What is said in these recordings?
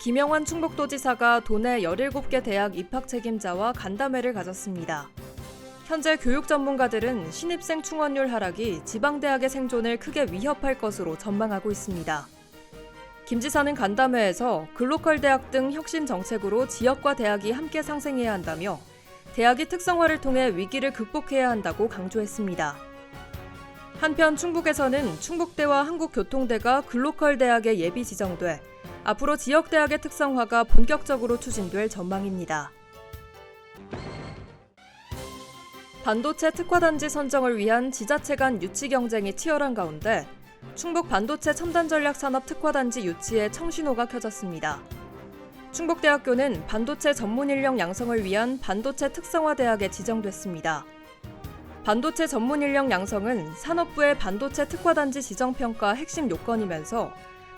김영환 충북도지사가 도내 17개 대학 입학 책임자와 간담회를 가졌습니다. 현재 교육 전문가들은 신입생 충원율 하락이 지방대학의 생존을 크게 위협할 것으로 전망하고 있습니다. 김 지사는 간담회에서 글로컬 대학 등 혁신 정책으로 지역과 대학이 함께 상생해야 한다며 대학이 특성화를 통해 위기를 극복해야 한다고 강조했습니다. 한편 충북에서는 충북대와 한국교통대가 글로컬 대학에 예비 지정돼 앞으로 지역 대학의 특성화가 본격적으로 추진될 전망입니다. 반도체 특화단지 선정을 위한 지자체 간 유치 경쟁이 치열한 가운데 충북 반도체 첨단 전략 산업 특화단지 유치에 청신호가 켜졌습니다. 충북대학교는 반도체 전문 인력 양성을 위한 반도체 특성화 대학에 지정됐습니다. 반도체 전문 인력 양성은 산업부의 반도체 특화단지 지정 평가 핵심 요건이면서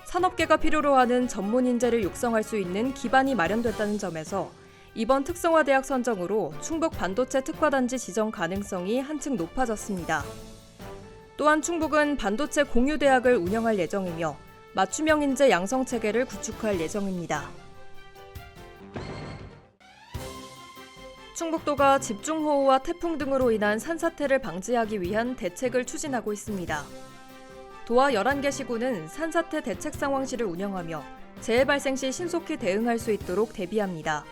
산업계가 필요로 하는 전문 인재를 육성할 수 있는 기반이 마련됐다는 점에서 이번 특성화 대학 선정으로 충북 반도체 특화단지 지정 가능성이 한층 높아졌습니다. 또한 충북은 반도체 공유 대학을 운영할 예정이며 맞춤형 인재 양성 체계를 구축할 예정입니다. 충북도가 집중호우와 태풍 등으로 인한 산사태를 방지하기 위한 대책을 추진하고 있습니다. 도와 11개 시군은 산사태 대책 상황실을 운영하며 재해 발생 시 신속히 대응할 수 있도록 대비합니다.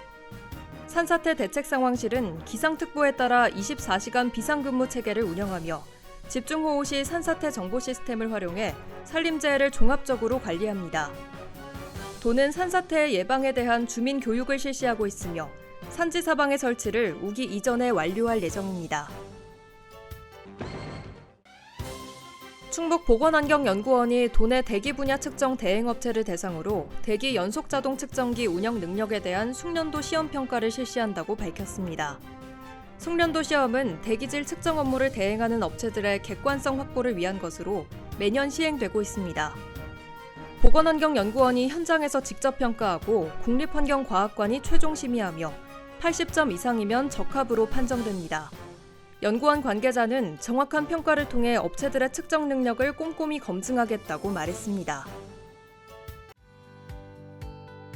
산사태 대책 상황실은 기상특보에 따라 24시간 비상근무 체계를 운영하며 집중호우 시 산사태 정보 시스템을 활용해 산림재해를 종합적으로 관리합니다. 도는 산사태 예방에 대한 주민 교육을 실시하고 있으며 산지 사방의 설치를 우기 이전에 완료할 예정입니다. 충북 보건환경연구원이 도내 대기 분야 측정 대행업체를 대상으로 대기 연속 자동 측정기 운영 능력에 대한 숙련도 시험 평가를 실시한다고 밝혔습니다. 숙련도 시험은 대기질 측정 업무를 대행하는 업체들의 객관성 확보를 위한 것으로 매년 시행되고 있습니다. 보건환경연구원이 현장에서 직접 평가하고 국립환경과학관이 최종 심의하며 80점 이상이면 적합으로 판정됩니다. 연구원 관계자는 정확한 평가를 통해 업체들의 측정 능력을 꼼꼼히 검증하겠다고 말했습니다.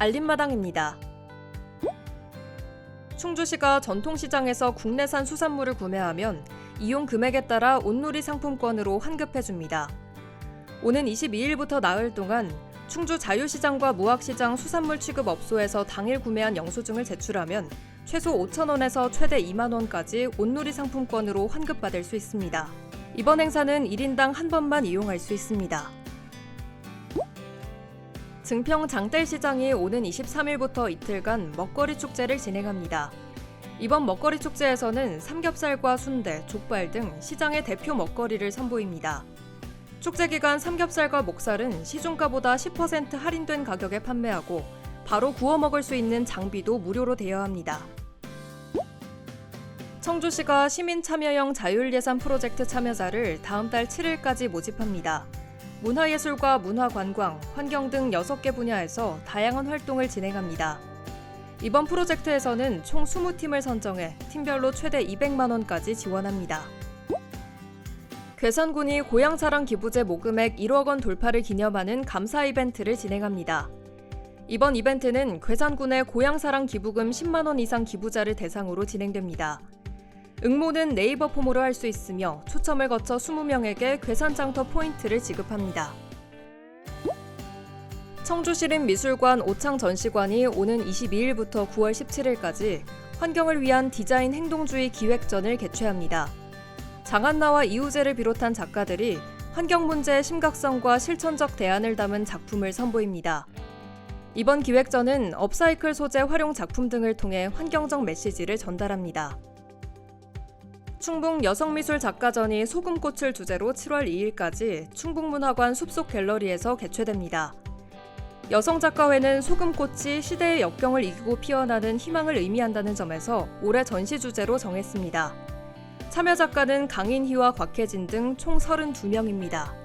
알림마당입니다. 충주시가 전통시장에서 국내산 수산물을 구매하면 이용 금액에 따라 온누리 상품권으로 환급해줍니다. 오는 22일부터 나흘 동안 충주 자유시장과 무학시장 수산물 취급업소에서 당일 구매한 영수증을 제출하면 최소 5,000원에서 최대 2만 원까지 온누리 상품권으로 환급받을 수 있습니다. 이번 행사는 1인당 한 번만 이용할 수 있습니다. 증평 장달시장이 오는 23일부터 이틀간 먹거리 축제를 진행합니다. 이번 먹거리 축제에서는 삼겹살과 순대, 족발 등 시장의 대표 먹거리를 선보입니다. 축제 기간 삼겹살과 목살은 시중가보다 10% 할인된 가격에 판매하고 바로 구워 먹을 수 있는 장비도 무료로 대여합니다. 청주시가 시민 참여형 자율 예산 프로젝트 참여자를 다음 달 7일까지 모집합니다. 문화예술과 문화관광, 환경 등 6개 분야에서 다양한 활동을 진행합니다. 이번 프로젝트에서는 총 20팀을 선정해 팀별로 최대 200만 원까지 지원합니다. 괴산군이 고향사랑 기부제 모금액 1억 원 돌파를 기념하는 감사 이벤트를 진행합니다. 이번 이벤트는 괴산군의 고향사랑 기부금 10만 원 이상 기부자를 대상으로 진행됩니다. 응모는 네이버 폼으로 할 수 있으며 초점을 거쳐 20명에게 괴산장터 포인트를 지급합니다. 청주시립미술관 오창 전시관이 오는 22일부터 9월 17일까지 환경을 위한 디자인 행동주의 기획전을 개최합니다. 장한나와 이우재를 비롯한 작가들이 환경 문제의 심각성과 실천적 대안을 담은 작품을 선보입니다. 이번 기획전은 업사이클 소재 활용 작품 등을 통해 환경적 메시지를 전달합니다. 충북 여성미술 작가전이 소금꽃을 주제로 7월 2일까지 충북문화관 숲속 갤러리에서 개최됩니다. 여성 작가회는 소금꽃이 시대의 역경을 이기고 피어나는 희망을 의미한다는 점에서 올해 전시 주제로 정했습니다. 참여 작가는 강인희와 곽혜진 등 총 32명입니다.